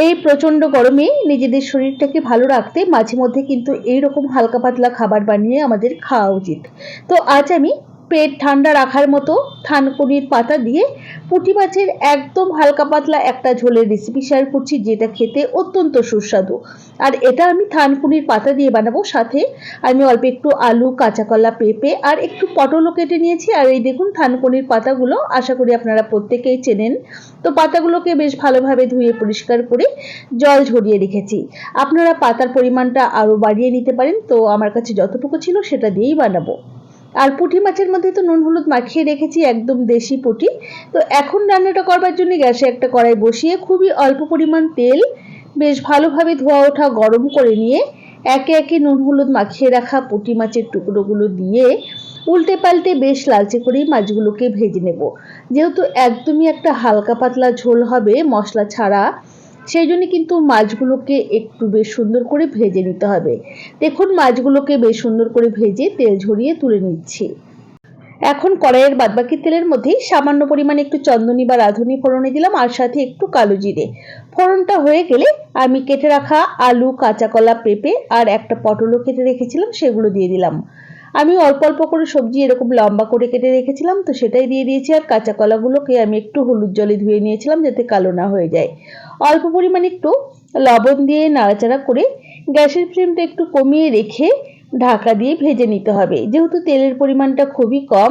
এই প্রচণ্ড গরমে নিজেদের শরীরটাকে ভালো রাখতে মাঝে মধ্যে কিন্তু এইরকম হালকা পাতলা খাবার বানিয়ে আমাদের খাওয়া উচিত। তো আজ আমি পেট ঠান্ডা রাখার মতো থানকুনির পাতা দিয়ে পুঁটি মাছের একদম হালকা পাতলা একটা ঝোলের রেসিপি শেয়ার করছি, যেটা খেতে অত্যন্ত সুস্বাদু। আর এটা আমি থানকুনির পাতা দিয়ে বানাবো, সাথে আমি অল্প একটু আলু কাঁচা কলা পেঁপে আর একটু পটলও কেটে নিয়েছি। আর এই দেখুন থানকুনির পাতাগুলো আশা করি আপনারা প্রত্যেকেই চেনেন। তো পাতাগুলোকে বেশ ভালোভাবে ধুয়ে পরিষ্কার করে জল ঝরিয়ে রেখেছি। আপনারা পাতার পরিমাণটা আরও বাড়িয়ে নিতে পারেন। তো আমার কাছে যতটুকু ছিল সেটা দিয়েই বানাবো। আর পুঁটি মাছের মধ্যে তো নুন হলুদ মাখিয়ে রেখেছি, একদম দেশি পুঁটি। তো এখন রান্নাটা করবার জন্য গ্যাসে একটা কড়াই বসিয়ে খুবই অল্প পরিমাণ তেল, বেশ ভালোভাবে ধোয়া ওঠা গরম করে নিয়ে একে একে নুন হলুদ মাখিয়ে রাখা পুঁটি মাছের টুকরোগুলো দিয়ে উল্টে পাল্টে বেশ লালচে করেই মাছগুলোকে ভেজে নেব। যেহেতু একদমই একটা হালকা পাতলা ঝোল হবে মশলা ছাড়া সেই জন্য কিন্তু মাছগুলোকে একটু বেশ সুন্দর করে ভেজে নিতে হবে। দেখুন, মাছগুলোকে বেশ সুন্দর করে ভেজে তেল ঝরিয়ে তুলে নিচ্ছি। এখন কড়াইয়ের বাদবাকি তেলের মধ্যেই সামান্য পরিমাণে একটু চন্দনী বা রাঁধুনি ফোড়নে দিলাম, আর সাথে একটু কালো জিরে। ফোড়নটা হয়ে গেলে আমি কেটে রাখা আলু, কাঁচা কলা, পেঁপে আর একটা পটলও কেটে রেখেছিলাম, সেগুলো দিয়ে দিলাম। আমি অল্প অল্প করে সবজি এরকম লম্বা করে কেটে রেখেছিলাম, তো সেটাই দিয়ে দিয়েছি। আর কাঁচা কলাগুলোকে আমি একটু হলুদ জলে ধুয়ে নিয়েছিলাম যাতে কালো না হয়ে যায়। অল্প পরিমাণে একটু লবণ দিয়ে নাড়াচাড়া করে গ্যাসের ফ্লেমটা একটু কমিয়ে রেখে ঢাকা দিয়ে ভেজে নিতে হবে। যেহেতু তেলের পরিমাণটা খুবই কম,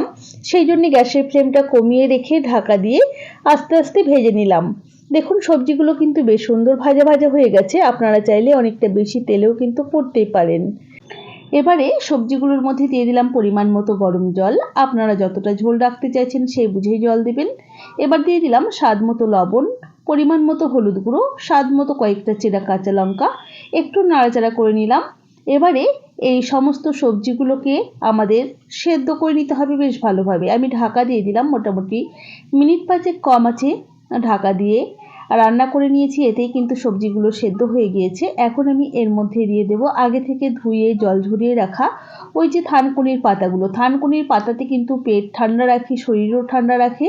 সেই জন্য গ্যাসের ফ্লেমটা কমিয়ে রেখে ঢাকা দিয়ে আস্তে আস্তে ভেজে নিলাম। দেখুন, সবজিগুলো কিন্তু বেশ সুন্দর ভাজা ভাজা হয়ে গেছে। আপনারা চাইলে অনেকটা বেশি তেলেও কিন্তু করতেই পারেন। এবারে সবজিগুলোর মধ্যে দিয়ে দিলাম পরিমাণ মতো গরম জল। আপনারা যতটা ঝোল রাখতে চাইছেন সেই বুঝেই জল দেবেন। এবার দিয়ে দিলাম স্বাদ মতো লবণ, পরিমাণ মতো হলুদ গুঁড়ো, স্বাদ মতো কয়েকটা চেরা কাঁচা লঙ্কা। একটু নাড়াচাড়া করে নিলাম। এবারে এই সমস্ত সবজিগুলোকে আমাদের সেদ্ধ করে নিতে হবে বেশ ভালোভাবে। আমি ঢাকা দিয়ে দিলাম মোটামুটি মিনিট পাঁচেক কম আছে। ঢাকা দিয়ে রান্না করে নিয়েছি, এতেই কিন্তু সবজিগুলো সেদ্ধ হয়ে গিয়েছে। এখন আমি এর মধ্যে দিয়ে দেব আগে থেকে ধুয়ে, জল ঝরিয়ে রাখা ওই যে থানকুনির পাতাগুলো। থানকুনির পাতাতে কিন্তু পেট ঠান্ডা রাখে, শরীরও ঠান্ডা রাখে।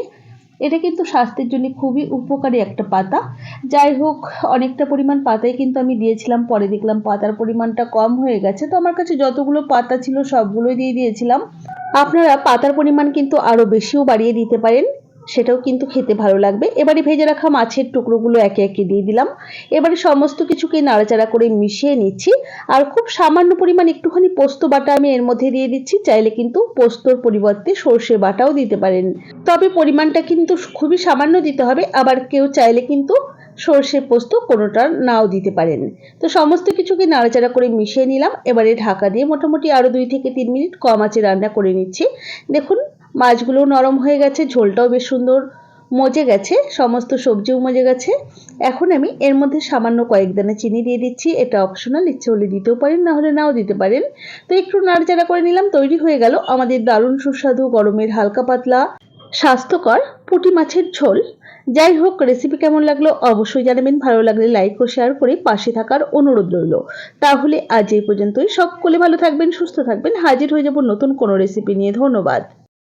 এটা কিন্তু স্বাস্থ্যের জন্য খুবই উপকারী একটা পাতা। যাই হোক, অনেকটা পরিমাণ পাতাই কিন্তু আমি দিয়েছিলাম, পরে দেখলাম পাতার পরিমাণটা কম হয়ে গেছে। তো আমার কাছে যতগুলো পাতা ছিল সবগুলোই দিয়ে দিয়েছিলাম। আপনারা পাতার পরিমাণ কিন্তু আরও বেশিও বাড়িয়ে দিতে পারেন। সেটাও কিন্তু খেতে ভালো লাগবে। এবারে ভেজে রাখা মাছের টুকরোগুলো একে একে দিয়ে দিলাম। এবারে সমস্ত কিছুকে নাড়াচাড়া করে মিশিয়ে নিচ্ছি। আর খুব সামান্য পরিমাণ একটুখানি পোস্ত বাটা আমি এর মধ্যে দিয়ে দিচ্ছি। চাইলে কিন্তু পোস্তর পরিবর্তে সর্ষে বাটাও দিতে পারেন। তবে পরিমাণটা কিন্তু খুবই সামান্য দিতে হবে। আবার কেউ চাইলে কিন্তু সর্ষে পোস্ত কোনোটা নাও দিতে পারেন। তো সমস্ত কিছুকে নাড়াচাড়া করে মিশিয়ে নিলাম। এবারে ঢাকা দিয়ে মোটামুটি আরও দুই থেকে তিন মিনিট কম আঁচে রান্না করে নিচ্ছি। দেখুন মাছগুলো নরম হয়ে গেছে, ঝোলটাও বেশ সুন্দর মজে গেছে, সমস্ত সবজিও মজে গেছে। এখন আমি এর মধ্যে সামান্য কয়েক দানা চিনি দিয়ে দিচ্ছি, এটা অপশনাল ইচ্ছে হলে দিতেও পারেন, না হলে নাও দিতে পারেন। তো একটু নাড়াচাড়া করে নিলাম, তৈরি হয়ে গেল আমাদের দারুণ সুস্বাদু গরমের হালকা পাতলা, স্বাস্থ্যকর পুঁটি মাছের ঝোল। যাই হোক রেসিপি কেমন লাগল অবশ্যই জানাবেন, ভালো লাগলে লাইক ও শেয়ার করে পাশে থাকার অনুরোধ রইল। তাহলে আজ এই পর্যন্তই, সকলে ভালো থাকবেন, সুস্থ থাকবেন, হাজির হয়ে যাব নতুন কোনো রেসিপি নিয়ে, ধন্যবাদ।